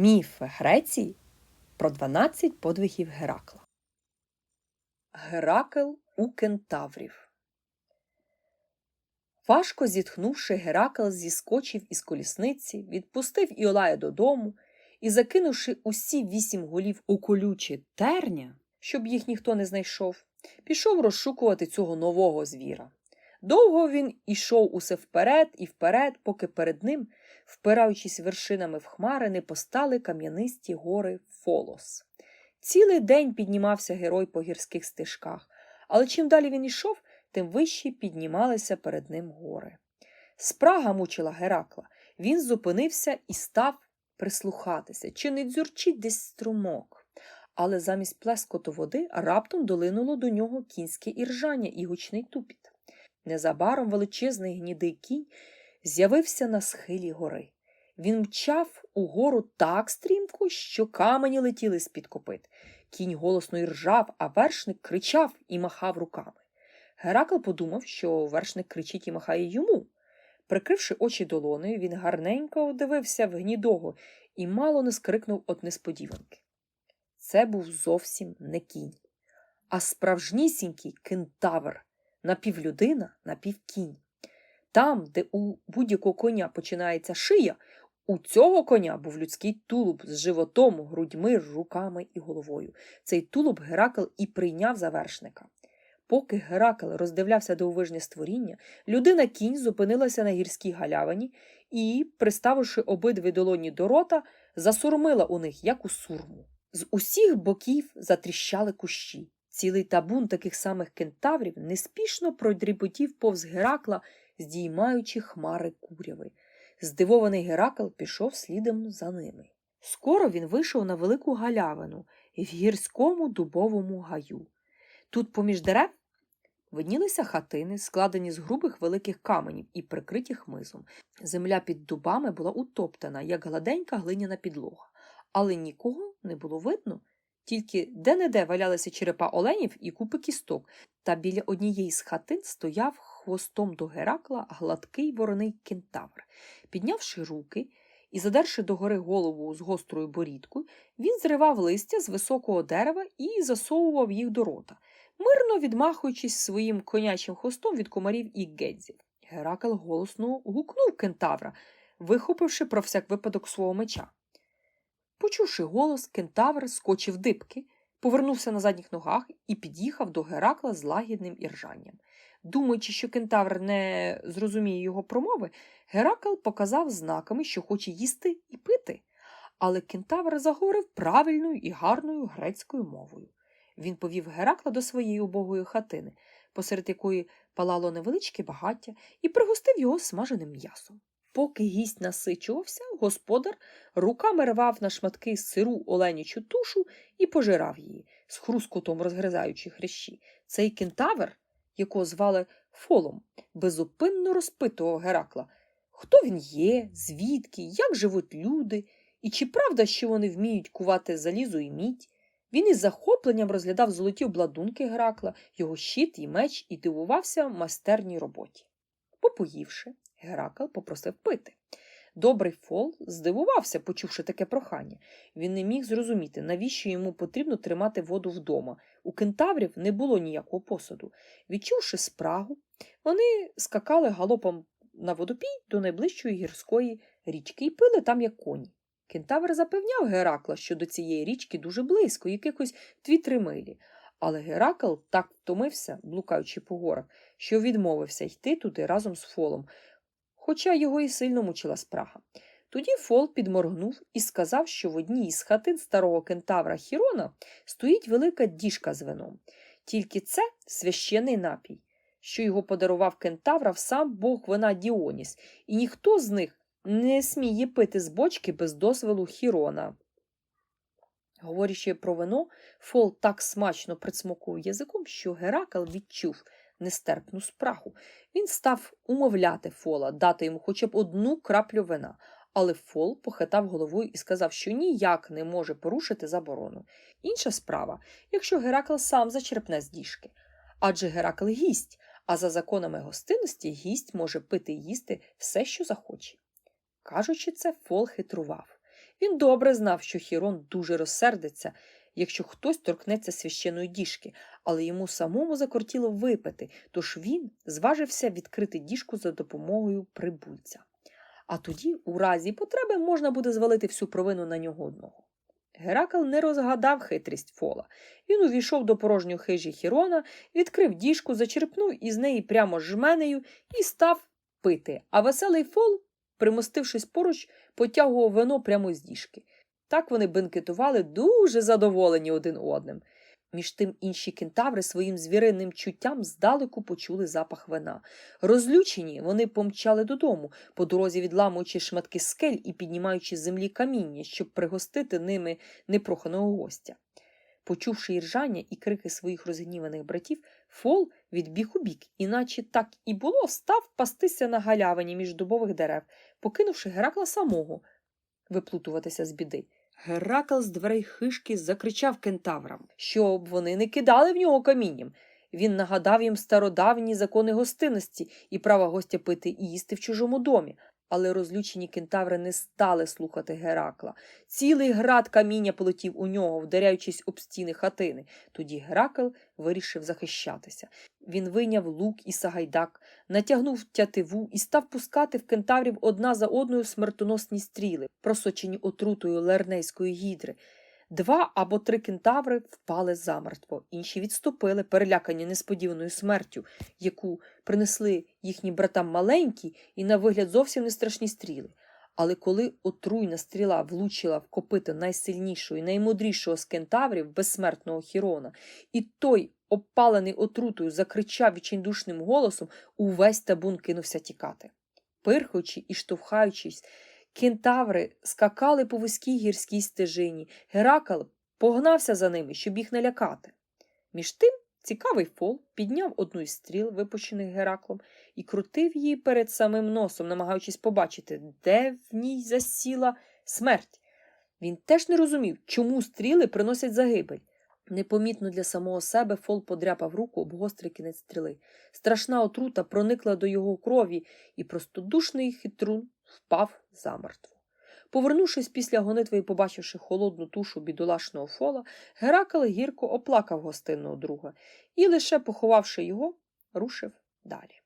Міф Греції про 12 подвигів Геракла. Геракл у кентаврів. Важко зітхнувши, Геракл зіскочив із колісниці, відпустив Іолая додому і, закинувши усі вісім голів у колючі терня, щоб їх ніхто не знайшов, пішов розшукувати цього нового звіра. Довго він ішов усе вперед і вперед, поки перед ним, впираючись вершинами в хмари, не постали кам'янисті гори Фолос. Цілий день піднімався герой по гірських стежках, але чим далі він ішов, тим вище піднімалися перед ним гори. Спрага мучила Геракла. Він зупинився і став прислухатися, чи не дзюрчить десь струмок. Але замість плескоту води раптом долинуло до нього кінське іржання і гучний тупіт. Незабаром величезний гнідий кінь з'явився на схилі гори. Він мчав угору так стрімко, що камені летіли з-під копит. Кінь голосно іржав, а вершник кричав і махав руками. Геракл подумав, що вершник кричить і махає йому. Прикривши очі долонею, він гарненько дивився в гнідого і мало не скрикнув від несподіванки. Це був зовсім не кінь, а справжнісінький кентавр, напівлюдина, напівкінь. Там, де у будь-якого коня починається шия, у цього коня був людський тулуб з животом, грудьми, руками і головою. Цей тулуб Геракл і прийняв за вершника. Поки Геракл роздивлявся дивовижне створіння, людина кінь зупинилася на гірській галявині і, приставивши обидві долоні до рота, засурмила у них, як у сурму. З усіх боків затріщали кущі. Цілий табун таких самих кентаврів неспішно продріботів повз Геракла, здіймаючи хмари куряви. Здивований Геракл пішов слідом за ними. Скоро він вийшов на велику галявину в гірському дубовому гаю. Тут, поміж дерев, виднілися хатини, складені з грубих великих каменів і прикриті хмизом. Земля під дубами була утоптана, як гладенька глиняна підлога, але нікого не було видно, тільки де-не-де валялися черепа оленів і купи кісток, та біля однієї з хатин стояв хвостом до Геракла гладкий вороний кентавр. Піднявши руки і задерши догори голову з гострою борідкою, він зривав листя з високого дерева і засовував їх до рота, мирно відмахуючись своїм конячим хвостом від комарів і гедзів. Геракл голосно гукнув кентавра, вихопивши про всяк випадок свого меча. Почувши голос, кентавр скочив дибки, повернувся на задніх ногах і під'їхав до Геракла з лагідним іржанням. Думаючи, що кентавр не зрозуміє його промови, Геракл показав знаками, що хоче їсти і пити. Але кентавр заговорив правильною і гарною грецькою мовою. Він повів Геракла до своєї убогої хатини, посеред якої палало невеличке багаття, і пригостив його смаженим м'ясом. Поки гість насичувався, господар руками рвав на шматки сиру оленячу тушу і пожирав її, з хрускотом розгризаючи хрящі. Цей кентавр, якого звали Фолом, безупинно розпитував Геракла, хто він є, звідки, як живуть люди, і чи правда, що вони вміють кувати залізо і мідь. Він із захопленням розглядав золоті обладунки Геракла, його щит і меч і дивувався майстерній роботі. Попоївши, Геракл попросив пити. Добрий фол здивувався, почувши таке прохання. Він не міг зрозуміти, навіщо йому потрібно тримати воду вдома. У кентаврів не було ніякого посуду. Відчувши спрагу, вони скакали галопом на водопій до найближчої гірської річки і пили там, як коні. Кентавр запевняв Геракла, що до цієї річки дуже близько, якихось дві-три милі. Але Геракл так втомився, блукаючи по горах, що відмовився йти туди разом з фолом, хоча його і сильно мучила спрага. Тоді Фол підморгнув і сказав, що в одній із хатин старого кентавра Хірона стоїть велика діжка з вином. Тільки це священий напій, що його подарував кентаврам сам бог вина Діоніс, і ніхто з них не сміє пити з бочки без дозволу Хірона. Говорячи про вино, Фол так смачно присмокував язиком, що Геракл відчув нестерпну спраху. Він став умовляти Фола, дати йому хоча б одну краплю вина, але Фол похитав головою і сказав, що ніяк не може порушити заборону. Інша справа, якщо Геракл сам зачерпне з діжки. Адже Геракл гість, а за законами гостинності гість може пити і їсти все, що захоче. Кажучи це, Фол хитрував. Він добре знав, що Хірон дуже розсердиться, якщо хтось торкнеться священої діжки, але йому самому закортіло випити, тож він зважився відкрити діжку за допомогою прибульця. А тоді, у разі потреби, можна буде звалити всю провину на нього одного. Геракл не розгадав хитрість фола. Він увійшов до порожньої хижі Хірона, відкрив діжку, зачерпнув із неї прямо жменею і став пити, а веселий фол, примостившись поруч, потягував вино прямо з діжки. Так вони бенкетували дуже задоволені один одним. Між тим інші кентаври своїм звіринним чуттям здалеку почули запах вина. Розлючені вони помчали додому, по дорозі відламуючи шматки скель і піднімаючи з землі каміння, щоб пригостити ними непроханого гостя. Почувши іржання і крики своїх розгніваних братів, фол відбіг у бік, іначе так і було, став пастися на галявині між дубових дерев, покинувши Геракла самого виплутуватися з біди. Геракл з дверей хишки закричав кентаврам, щоб вони не кидали в нього камінням. Він нагадав їм стародавні закони гостинності і права гостя пити і їсти в чужому домі. Але розлючені кентаври не стали слухати Геракла. Цілий град каміння полетів у нього, вдаряючись об стіни хатини. Тоді Геракл вирішив захищатися. Він вийняв лук і сагайдак, натягнув тятиву і став пускати в кентаврів одна за одною смертоносні стріли, просочені отрутою лернейської гідри. Два або три кентаври впали замертво, інші відступили, перелякані несподіваною смертю, яку принесли їхнім братам маленькі і на вигляд зовсім не страшні стріли. Але коли отруйна стріла влучила в копито найсильнішого і наймудрішого з кентаврів, безсмертного Хірона, і той, обпалений отрутою, закричав відчайдушним голосом, увесь табун кинувся тікати. Пирхаючи і штовхаючись, кентаври скакали по вузькій гірській стежині. Геракл погнався за ними, щоб їх налякати. Між тим цікавий фол підняв одну із стріл, випущених Гераклом, і крутив її перед самим носом, намагаючись побачити, де в ній засіла смерть. Він теж не розумів, чому стріли приносять загибель. Непомітно для самого себе фол подряпав руку об гострий кінець стріли. Страшна отрута проникла до його крові, і простодушний хитрун впав замертво. Повернувшись після гонитви і побачивши холодну тушу бідолашного фола, Геракл гірко оплакав гостинного друга і, лише поховавши його, рушив далі.